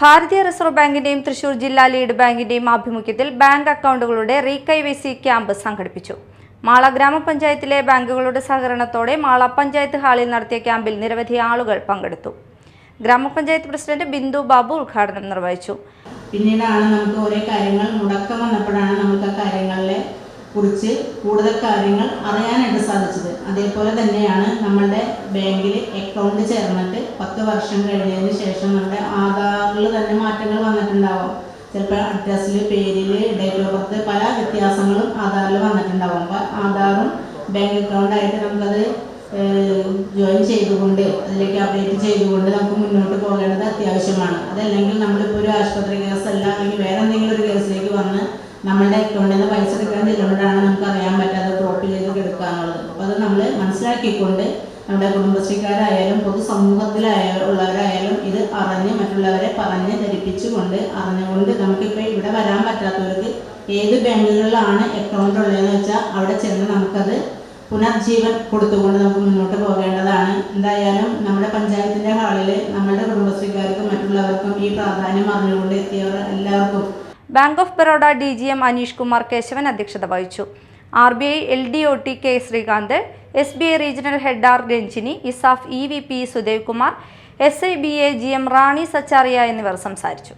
ഭാരതീയ reserve ബാങ്കിന്റെയും Thrissur ജില്ലാ lead ബാങ്കിന്റെയും ആഭിമുഖ്യത്തിൽ bank അക്കൗണ്ടുകളുടെ റീകൈവൈസി camp സംഘടിപ്പിച്ചു. മാള ഗ്രാമപഞ്ചായത്തിലെ ബാങ്കുകളുടെ സഹകരണത്തോടെ മാള പഞ്ചായത്ത് ഹാളിൽ നടത്തിയ ക്യാമ്പിൽ നിരവധി ആളുകൾ പങ്കെടുത്തു. ഗ്രാമപഞ്ചായത്ത് പ്രസിഡന്റ് ബിന്ദു ബാബു ഉദ്ഘാടനം നിർവഹിച്ചു. പിന്നീടാണ് നമുക്ക് ഓരോ കാര്യങ്ങൾ മുടക്കം വന്നപ്പോഴാണ് നമുക്ക് കുറിച്ച് കൂടുതൽ കാര്യങ്ങൾ അറിയാനായിട്ട് സാധിച്ചത്. അതേപോലെ തന്നെയാണ് നമ്മളുടെ ബാങ്കിൽ അക്കൗണ്ട് ചേർന്നിട്ട് പത്ത് വർഷം കഴിഞ്ഞതിന് ശേഷം നമ്മുടെ ആധാറിൽ തന്നെ മാറ്റങ്ങൾ വന്നിട്ടുണ്ടാവും. ചിലപ്പോൾ അഡ്രസ്സിൽ പേരിൽ ഡേറ്റ് ഓഫ് ബർത്ത് പല വ്യത്യാസങ്ങളും ആധാറിൽ വന്നിട്ടുണ്ടാവും. അപ്പോൾ ആധാറും ബാങ്ക് അക്കൗണ്ടായിട്ട് നമുക്കത് ജോയിൻ ചെയ്തുകൊണ്ട് അതിലേക്ക് അപ്ഡേറ്റ് ചെയ്തുകൊണ്ട് നമുക്ക് മുന്നോട്ട് പോകേണ്ടത് അത്യാവശ്യമാണ്. അതല്ലെങ്കിൽ നമ്മളിപ്പോൾ ഒരു ആശുപത്രി കേസല്ല അല്ലെങ്കിൽ വേറെ നമ്മളുടെ അക്കൗണ്ടിൽ നിന്ന് പൈസ ചെല്ലുമ്പോഴാണ് നമുക്ക് അറിയാൻ പറ്റാതെ ഡ്രോപ്പ് ചെയ്ത് എടുക്കാനുള്ളത് അപ്പോൾ അത് നമ്മൾ മനസ്സിലാക്കിക്കൊണ്ട് നമ്മുടെ കുടുംബശ്രീക്കാരായാലും പൊതുസമൂഹത്തിലായാലും ഉള്ളവരായാലും ഇത് അറിഞ്ഞ് മറ്റുള്ളവരെ പറഞ്ഞ് ധരിപ്പിച്ചുകൊണ്ട് അറിഞ്ഞുകൊണ്ട് നമുക്കിപ്പോൾ ഇവിടെ വരാൻ പറ്റാത്തവർക്ക് ഏത് ബാങ്കുകളിലാണ് അക്കൗണ്ട് ഉള്ളതെന്ന് വെച്ചാൽ അവിടെ ചെന്ന് നമുക്കത് പുനർജീവൻ കൊടുത്തുകൊണ്ട് നമുക്ക് മുന്നോട്ട് പോകേണ്ടതാണ്. എന്തായാലും നമ്മുടെ പഞ്ചായത്തിന്റെ ഹാളിൽ നമ്മുടെ കുടുംബശ്രീക്കാർക്കും മറ്റുള്ളവർക്കും ഈ പ്രാധാന്യം അറിഞ്ഞുകൊണ്ട് എത്തിയവർ എല്ലാവർക്കും Bank of Baroda D G M Anish Kumar Keshavan അധ്യക്ഷത വഹിച്ചു. R B I L D O T K Sreekanth S B I regional head R Ranjini ESAF E V P Sudev Kumar S I B A G M Rani Zacharia എന്നിവർ സംസാരിച്ചു.